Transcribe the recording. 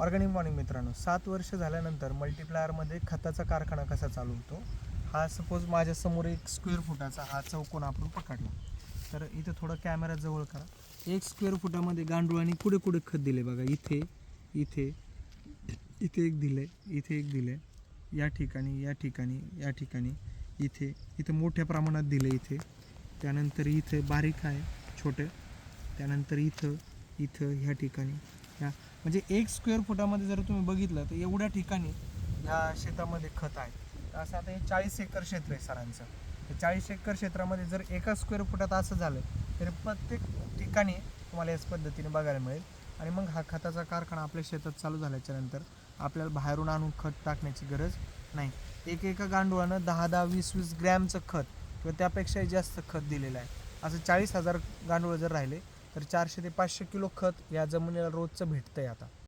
Organic morning मित्रांनो सात वर्ष झाल्यानंतर मल्टिप्लायरमध्ये खताचा कारखाना कसा चालू होतो? हा सपोज माझ्यासमोर एक स्क्वेअर फुटाचा हा चौकोन आपण पकडला. तर इथं थोडं कॅमेरा जवळ करा. एक स्क्वेअर फुटामध्ये गांडूळाने कुठे कुठे खत दिले बघा? इथे इथे इथे एक दिले इथे एक दिले या ठिकाणी या ठिकाणी या ठिकाणी इथे इथं मोठ्या प्रमाणात दिले इथे. त्यानंतर इथे बारीक आहे छोटे. त्यानंतर इथं इथं ह्या ठिकाणी. ह्या म्हणजे एक स्क्वेअर फुटामध्ये जर तुम्ही बघितलं तर एवढ्या ठिकाणी ह्या शेतामध्ये खत आहे. असं आता हे चाळीस एकर क्षेत्र आहे सरांचं. तर चाळीस एकर क्षेत्रामध्ये जर एका स्क्वेअर फुटात असं झालं तर प्रत्येक ठिकाणी तुम्हाला याच पद्धतीने बघायला मिळेल. आणि मग हा खताचा कारखाना आपल्या शेतात चालू झाल्याच्यानंतर आपल्याला बाहेरून आणून खत टाकण्याची गरज नाही. एक एका गांडुळानं दहा दहा वीस वीस ग्रॅमचं खत किंवा त्यापेक्षाही जास्त खत दिलेलं आहे. असं चाळीस हजार गांडूळ जर राहिले तर चारशे ते पाचशे किलो खत या जमिनीला रोजचं भेटतं आहे आता.